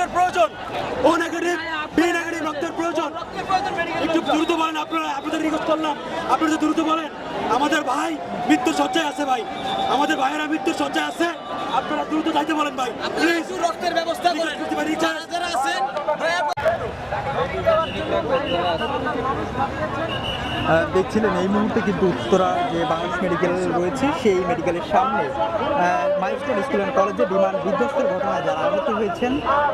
রক্তের প্রয়োজন। ও negative B negative রক্তের প্রয়োজন। একটু দ্রুত বলেন আপনারা আপনাদের রিকোয়েস্ট করলাম। আপনারা দ্রুত বলেন আমাদের ভাই মৃত্যুর সজ্জায় আছে ভাই। আমাদের ভাইয়েরা মৃত্যুর সজ্জায় আছে। আপনারা দ্রুত যাইতে বলেন ভাই প্লিজ রক্তের ব্যবস্থা করেন। যারা যারা আছেন দেখছিলেন এই মুহূর্তে কিন্তু উত্তরা যে বাংলাদেশ মেডিকেল রয়েছে, সেই মেডিকেলের সামনে মাইস্টার স্কুল অ্যান্ড কলেজে বিমান বিধ্বস্তের ঘটনায় যারা আহত হয়েছেন,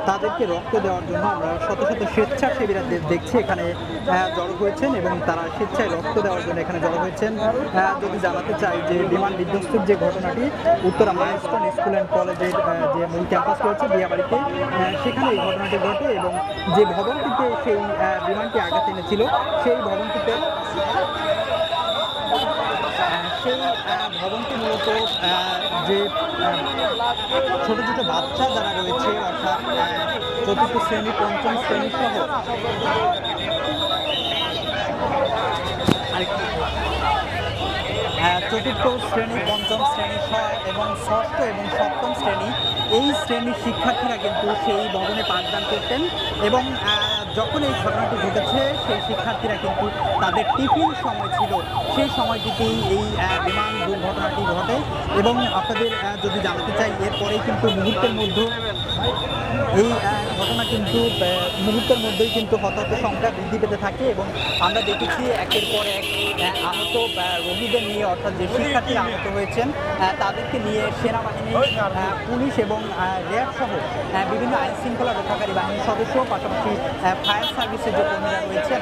তাদেরকে রক্ত দেওয়ার জন্য আমরা শত শত স্বেচ্ছাসেবীরা দেখছি এখানে জড়ো হয়েছেন এবং তারা স্বেচ্ছায় রক্ত দেওয়ার জন্য এখানে জড়ো হয়েছেন। যদি জানাতে চাই যে বিমান বিধ্বস্তের যে ঘটনাটি, উত্তরা মাইস্টন স্কুল অ্যান্ড কলেজের যে মূল ক্যাম্পাস রয়েছে, বিয়াবাড়িতে সেখানে এই ঘটনাটি ঘটে এবং যে ভবনটিতে সেই বিমানটি আঘাত এনেছিল, সেই ভবনটিতে ভবনটি মূলত যে ছোট ছোট বাচ্চা যারা রয়েছে, অর্থাৎ চতুর্থ শ্রেণি, পঞ্চম শ্রেণি সহ। চতুর্থ শ্রেণি, পঞ্চম শ্রেণি এবং ষষ্ঠ এবং সপ্তম শ্রেণি, এই শ্রেণির শিক্ষার্থীরা কিন্তু সেই ভবনে পাঠদান করতেন এবং যখন এই ঘটনাটি ঘটেছে, সেই শিক্ষার্থীরা কিন্তু তাদের টিফিন সময় ছিল। সেই সময়টিতেই এই বিমান দুর্ঘটনাটি ঘটে এবং আপনাদের যদি জানতে চাই, এরপরেই কিন্তু মুহূর্তের মধ্যে এই ঘটনা কিন্তু মুহূর্তের মধ্যেই কিন্তু হতাহত সংখ্যা বৃদ্ধি পেতে থাকে এবং আমরা দেখেছি একের পর এক আহত রোগীদের নিয়ে, অর্থাৎ যে শিক্ষার্থীরা আহত হয়েছেন তাদেরকে নিয়ে সেনাবাহিনী পুলিশ এবং র্যাব সহ বিভিন্ন আইন শৃঙ্খলা রক্ষাকারী বাহিনীর সদস্য, পাশাপাশি ফায়ার সার্ভিসের যে কর্মীরা রয়েছেন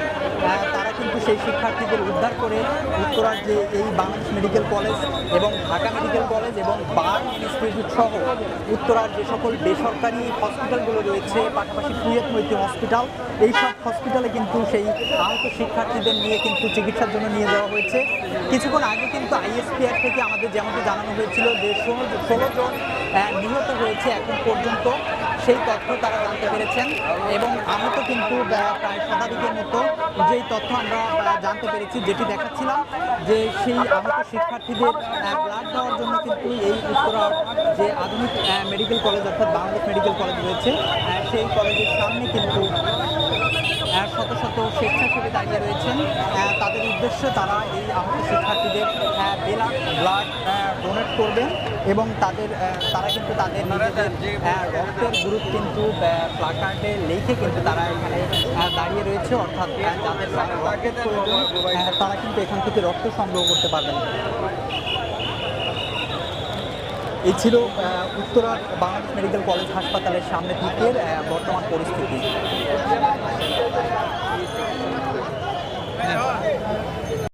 তারা কিন্তু সেই শিক্ষার্থীদের উদ্ধার করে উত্তরার যে এই বাংলাদেশ মেডিকেল কলেজ এবং ঢাকা মেডিকেল কলেজ এবং বার ইনস্টিটিউট সহ উত্তরার যে সকল বেসরকারি হসপিটালগুলো রয়েছে, পাশাপাশি কুয়েত মৈত্রী হসপিটাল এই সব হসপিটালে কিন্তু সেই আহত শিক্ষার্থীদের নিয়ে কিন্তু চিকিৎসার জন্য নিয়ে যাওয়া হয়েছে। কিছুক্ষণ আগে কিন্তু আইএসপিআর থেকে আমাদের যেমনটি জানানো হয়েছিল যে ষোলো ষোলো জন নিহত হয়েছে এখন পর্যন্ত। সেই তথ্য তারা জানতে পেরেছেন এবং আহত কিন্তু প্রায় শতাধিকের মতো যেই তথ্য আমরা জানতে পেরেছি, যেটি দেখাচ্ছিলাম যে সেই আহত শিক্ষার্থীদের ব্লাড দেওয়ার জন্য কিন্তু এই উত্তরার যে আধুনিক মেডিকেল কলেজ অর্থাৎ বাংলাদেশ মেডিকেল কলেজ রয়েছে সেই কলেজের সামনে কিন্তু শত শত স্বেচ্ছাসেবী দাঁড়িয়ে রয়েছেন। তাদের উদ্দেশ্যে তারা এই আহত শিক্ষার্থীদের বেলা ব্লাড করবেন এবং তাদের তারা কিন্তু তাদের নিজেদের রক্তের গ্রুপ কিন্তু প্লাকার্ডে লিখে কিন্তু তারা এখানে দাঁড়িয়ে রয়েছে। অর্থাৎ যাদের রক্তের প্রয়োজন তারা কিন্তু এখান থেকে রক্ত সংগ্রহ করতে পারবেন। এই ছিল উত্তরা বাংলাদেশ মেডিকেল কলেজ হাসপাতালের সামনে থেকে বর্তমান পরিস্থিতি।